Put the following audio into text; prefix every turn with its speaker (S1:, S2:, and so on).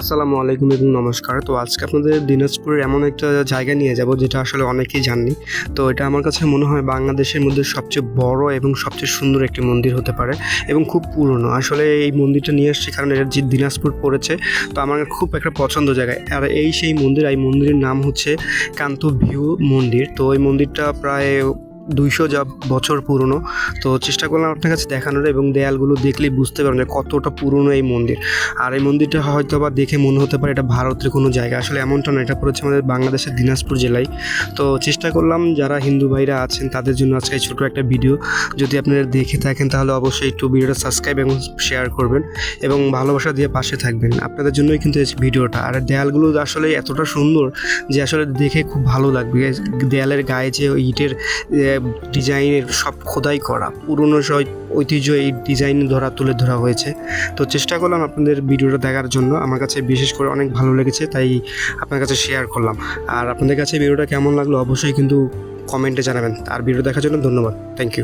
S1: আসসালামু আলাইকুম এবং নমস্কার। তো আজকে আপনাদের দিনাজপুরের এমন একটা জায়গা নিয়ে যাব যেটা আসলে অনেকেই জাননি। তো এটা আমার কাছে মনে হয় বাংলাদেশের মধ্যে সবচেয়ে বড় এবং সবচেয়ে সুন্দর একটি মন্দির হতে পারে এবং খুব পুরনো। আসলে এই মন্দিরটা নিয়ে আসছি কারণ এটা যে দিনাজপুর পড়েছে, তো আমার খুব একটা পছন্দ জায়গায় আর এই সেই মন্দির, এই মন্দিরের নাম হচ্ছে কান্ত ভিউ মন্দির। তো এই মন্দিরটা প্রায় দুইশো যা বছর পুরনো। তো চেষ্টা করলাম আপনার কাছে দেখানোর এবং দেয়ালগুলো দেখলেই বুঝতে পারবেন যে কতটা পুরনো এই মন্দির। আর এই মন্দিরটা হয়তো বা দেখে মনে হতে পারে এটা ভারতের কোনো জায়গা। আসলে এমনটা না এটা পড়েছে আমাদের বাংলাদেশের দিনাজপুর জেলায়। তো চেষ্টা করলাম যারা হিন্দু ভাইরা আছেন তাদের জন্য আজকে ছোটো একটা ভিডিও। যদি আপনারা দেখে থাকেন তাহলে অবশ্যই একটু ভিডিওটা সাবস্ক্রাইব এবং শেয়ার করবেন এবং ভালোবাসা দিয়ে পাশে থাকবেন। আপনাদের জন্যই কিন্তু এই ভিডিওটা। আর দেয়ালগুলো আসলে এতটা সুন্দর যে আসলে দেখে খুব ভালো লাগবে। দেয়ালের গায়ে যে ইটের ডিজাইনের সব খোদাই করা। পুরনো সব ঐতিহ্য এই ডিজাইন ধরা, তুলে ধরা হয়েছে। তো চেষ্টা করলাম আপনাদের ভিডিওটা দেখার জন্য। আমার কাছে বিশেষ করে অনেক ভালো লেগেছে, তাই আপনার কাছে শেয়ার করলাম। আর আপনাদের কাছে ভিডিওটা কেমন লাগল অবশ্যই কিন্তু কমেন্টে জানাবেন। আর ভিডিও দেখার জন্য ধন্যবাদ। Thank you